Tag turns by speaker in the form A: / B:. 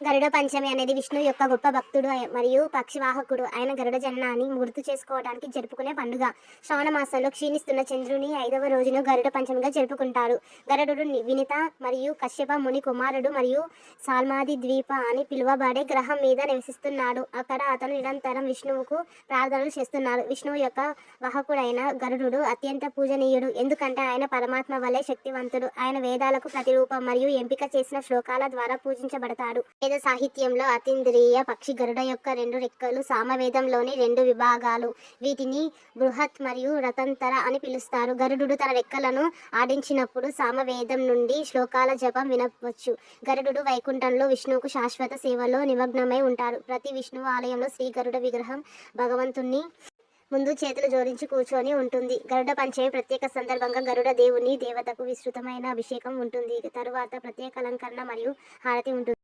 A: గరుడ పంచమి అనేది విష్ణువు యొక్క గొప్ప భక్తుడు మరియు పక్షివాహకుడు. ఆయన గరుడ జననాన్ని గుర్తు చేసుకోవడానికి జరుపుకునే పండుగ. శ్రావణ మాసంలో క్షీణిస్తున్న చంద్రుని ఐదవ రోజును గరుడ పంచమిగా జరుపుకుంటారు. గరుడు వినిత మరియు కశ్యప ముని కుమారుడు మరియు సాల్మాది ద్వీప అని పిలువబడే గ్రహం మీద నివసిస్తున్నాడు. అక్కడ అతను నిరంతరం విష్ణువుకు ప్రార్థనలు చేస్తున్నారు విష్ణువు యొక్క వాహకుడైన గరుడు అత్యంత పూజనీయుడు. ఎందుకంటే ఆయన పరమాత్మ వలె శక్తివంతుడు. ఆయన వేదాలకు ప్రతిరూపం మరియు ఎంపిక చేసిన శ్లోకాల ద్వారా పూజించబడతాడు. సామవేద సాహిత్యంలో అతీంద్రియ పక్షి గరుడ యొక్క రెండు రెక్కలు సామవేదంలోని రెండు విభాగాలు. వీటిని బృహత్ మరియు రతంతర అని పిలుస్తారు. గరుడు తన రెక్కలను ఆడించినప్పుడు సామవేదం నుండి శ్లోకాల జపం వినవచ్చు. గరుడు వైకుంఠంలో విష్ణువుకు శాశ్వత సేవలో నిమగ్నమై ఉంటారు ప్రతి విష్ణువు ఆలయంలో శ్రీ గరుడ విగ్రహం భగవంతుణ్ణి ముందు చేతులు జోడించి కూర్చొని ఉంటుంది. గరుడ పంచమి ప్రత్యేక సందర్భంగా గరుడ దేవుని దేవతకు విస్తృతమైన అభిషేకం ఉంటుంది. తరువాత ప్రత్యేక అలంకరణ మరియు హారతి ఉంటుంది.